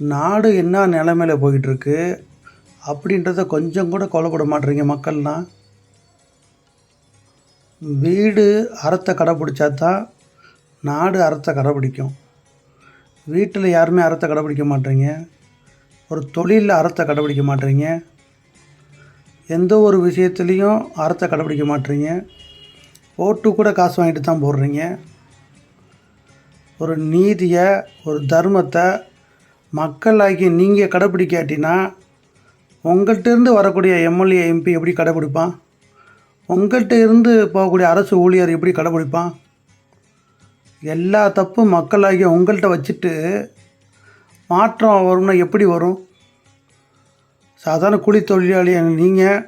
நாடு என்ன நிலமையில போயிட்டுருக்கு அப்படின்றத கொஞ்சம் கூட கொல்லப்பட மாட்டேறீங்க மக்கள்லாம். வீடு அறத்தை கடைப்பிடிச்சா தான் நாடு அறத்தை கடைப்பிடிக்கும் வீட்டில் யாருமே அறத்தை கடைப்பிடிக்க மாட்டேறீங்க. ஒரு தொழிலில் அறத்தை கடைப்பிடிக்க மாட்டேறீங்க. எந்த ஒரு விஷயத்துலேயும் அறத்தை கடைப்பிடிக்க மாட்டேறீங்க. ஓட்டு கூட காசு வாங்கிட்டு தான் போடுறீங்க. ஒரு நீதியை ஒரு தர்மத்தை மக்களாகி நீங்கள் கடைப்பிடிக்காட்டினா உங்கள்கிட்ட இருந்து வரக்கூடிய எம்எல்ஏ எம்பி எப்படி கடைப்பிடிப்பான் உங்கள்கிட்ட இருந்து போகக்கூடிய அரசு ஊழியர் எப்படி கடைப்பிடிப்பான் எல்லா தப்பும் மக்களாகி உங்கள்கிட்ட வச்சுட்டு மாற்றம் வரும்னா எப்படி வரும்? சாதாரண கூலி தொழிலாளி நீங்கள்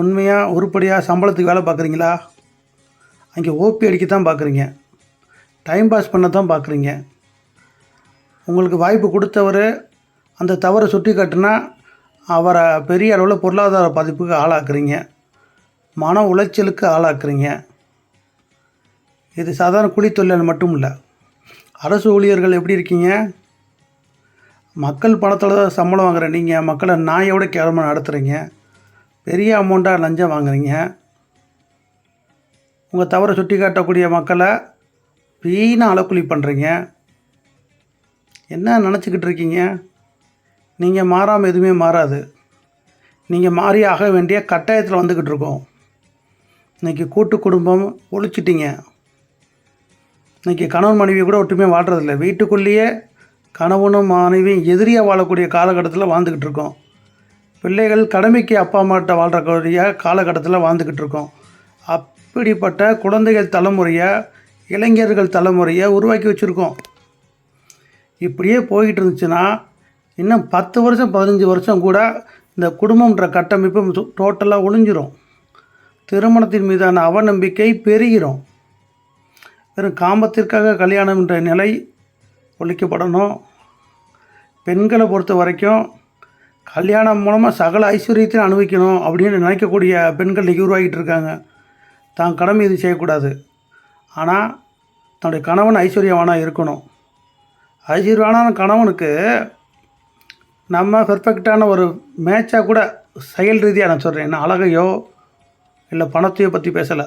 உண்மையாக உருப்படியாக சம்பளத்துக்கு வேலை பார்க்குறீங்களா? அங்கே ஓபி அடிக்க தான் பார்க்குறீங்க. டைம் பாஸ் பண்ண தான் பார்க்குறீங்க. உங்களுக்கு வாய்ப்பு கொடுத்தவர் அந்த தவறை சுட்டி காட்டினா அவரை பெரிய அளவில் பொருளாதார பாதிப்புக்கு ஆளாக்குறீங்க. மன உளைச்சலுக்கு ஆளாக்குறீங்க. இது சாதாரண குழி தொழில் மட்டும் இல்லை. அரசு ஊழியர்கள் எப்படி இருக்கீங்க? மக்கள் பணத்தில் தான் சம்பளம் வாங்குற நீங்கள் மக்களை நாயோட கேவலமாக நடத்துகிறீங்க பெரிய அமௌண்ட்டாக லஞ்சம் வாங்குறீங்க. உங்கள் தவறை சுட்டி காட்டக்கூடிய மக்களை வீணாக அலக்குழி பண்ணுறீங்க என்ன நினச்சிக்கிட்டு இருக்கீங்க? நீங்கள் மாறாமல் எதுவுமே மாறாது. நீங்கள் மாறி ஆக வேண்டிய கட்டாயத்தில் வந்துக்கிட்டு இருக்கோம். இன்றைக்கி கூட்டு குடும்பம் ஒழிச்சிட்டிங்க. இன்றைக்கி கணவன் மனைவி கூட ஒட்டுமே வாழ்கிறதில்ல வீட்டுக்குள்ளேயே கணவனும் மனைவியும் எதிரியாக வாழக்கூடிய காலகட்டத்தில் வாழ்ந்துக்கிட்டு இருக்கோம். பிள்ளைகள் கடமைக்கு அப்பா அம்மாட்ட வாழ்கிறக்கூடிய காலகட்டத்தில் வாழ்ந்துக்கிட்டு இருக்கோம். அப்படிப்பட்ட குழந்தைகள் தலைமுறையை இளைஞர்கள் தலைமுறையை உருவாக்கி வச்சுருக்கோம். இப்படியே போய்கிட்டு இருந்துச்சுன்னா இன்னும் பத்து வருஷம் பதினஞ்சு வருஷம் கூட இந்த குடும்பம்ன்ற கட்டமைப்பு டோட்டலாக ஒளிஞ்சிரும். திருமணத்தின் மீதான அவநம்பிக்கை பெருகிரும். வெறும் காமத்திற்காக கல்யாணம் என்ற நிலை ஒழிக்கப்படணும். பெண்களை பொறுத்த வரைக்கும் கல்யாணம் மூலமாக சகல ஐஸ்வர்யத்தையும் அனுபவிக்கணும் அப்படின்னு நினைக்கக்கூடிய பெண்கள் இன்றைக்கி உருவாகிட்டு இருக்காங்க தான் கடமை இது செய்யக்கூடாது. ஆனால் தன்னுடைய கணவன் ஐஸ்வர்யவானாக இருக்கணும். ஐஸ்வர்யவானான கணவனுக்கு நம்ம பெர்ஃபெக்டான ஒரு மேட்சாக கூட செயல் ரீதியாக நான் சொல்கிறேன் என்ன அழகையோ இல்லை பணத்தையோ பற்றி பேசலை.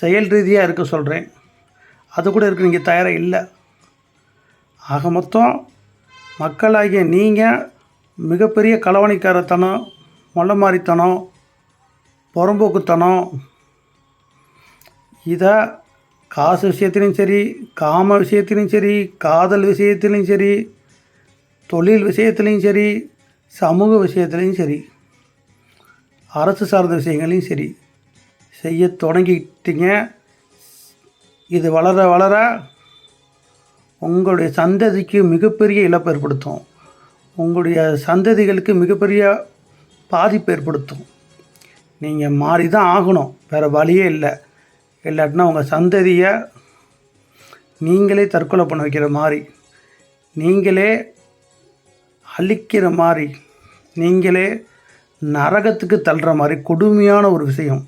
செயல் ரீதியாக இருக்க சொல்கிறேன் அது கூட இருக்க நீங்கள் தயாராக இல்லை. ஆக மொத்தம் மக்களாகிய நீங்கள் மிகப்பெரிய களவணிக்காரத்தனம் மொள்ளமாரித்தனம் புறம்போக்குத்தனம் இதை காசு விஷயத்துலையும் சரி காம விஷயத்துலையும் சரி காதல் விஷயத்துலையும் சரி தொழில் விஷயத்துலையும் சரி சமூக விஷயத்துலையும் சரி அரசு சார்ந்த விஷயங்களையும் சரி செய்ய தொடங்கிட்டீங்க. இது வளர வளர உங்களுடைய சந்ததிக்கு மிகப்பெரிய இழப்பு ஏற்படுத்தும். உங்களுடைய சந்ததிகளுக்கு மிகப்பெரிய பாதிப்பு ஏற்படுத்தும். நீங்கள் மாறி தான் ஆகணும். வேறு வழியே இல்லை. இல்லாட்டினா உங்கள் சந்ததியை நீங்களே தற்கொலை பண்ண வைக்கிற மாதிரி நீங்களே அழிக்கிற மாதிரி நீங்களே நரகத்துக்கு தள்ளுற மாதிரி கொடுமையான ஒரு விஷயம்.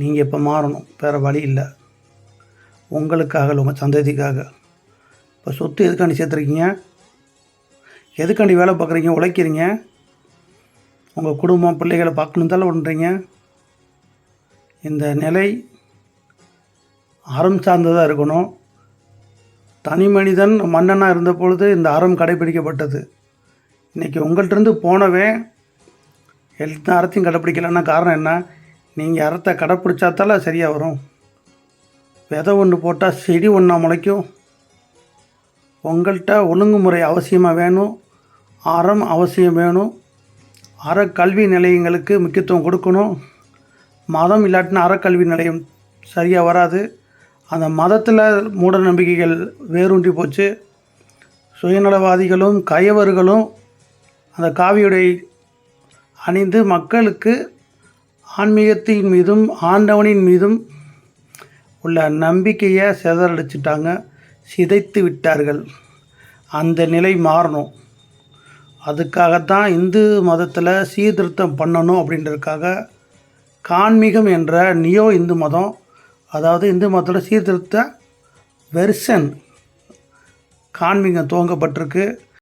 நீங்கள் இப்போ மாறணும் வேறு வழி இல்லை. உங்களுக்காக இல்லை உங்கள் சந்ததிக்காக. இப்போ சொத்து எதுக்காண்டி சேர்த்துருக்கீங்க? எதுக்காண்டி வேலை பார்க்குறீங்க உழைக்கிறீங்க? உங்கள் குடும்பம் பிள்ளைகளை பார்க்கணும் தானே பண்ணுறீங்க இந்த நிலை அறம் சார்ந்ததாக இருக்கணும். தனி மனிதன் மன்னனாக இருந்த பொழுது இந்த அறம் கடைபிடிக்கப்பட்டது. இன்றைக்கி உங்கள்கிட்டருந்து போனவே எல்லா அறத்தையும் கடைப்பிடிக்கலன்னா காரணம் என்ன? நீங்கள் அறத்தை கடைப்பிடிச்சாத்தால சரியாக வரும். விதை ஒன்று போட்டால் செடி ஒன்றா முளைக்கும். உங்கள்கிட்ட ஒழுங்குமுறை அவசியமாக வேணும். அறம் அவசியம் வேணும். அற கல்வி நிலையங்களுக்கு முக்கியத்துவம் கொடுக்கணும். மதம் இல்லாட்டினா அறக்கல்வி நிலையம் சரியாக வராது. அந்த மதத்தில் மூட நம்பிக்கைகள் வேரூன்றி போச்சு. சுயநலவாதிகளும் கயவர்களும் அந்த காவியுடை அணிந்து மக்களுக்கு ஆன்மீகத்தின் மீதும் ஆண்டவனின் மீதும் உள்ள நம்பிக்கையை சிதறடிச்சிட்டாங்க. சிதைத்து விட்டார்கள். அந்த நிலை மாறணும். அதுக்காகத்தான் இந்து மதத்தில் சீர்திருத்தம் பண்ணணும் அப்படின்றதுக்காக கான்மீகம் என்ற நியோ இந்து மதம் அதாவது இந்து மதத்தோட சீர்திருத்த வெர்சன் காண்மிகம் துவங்கப்பட்டிருக்கு.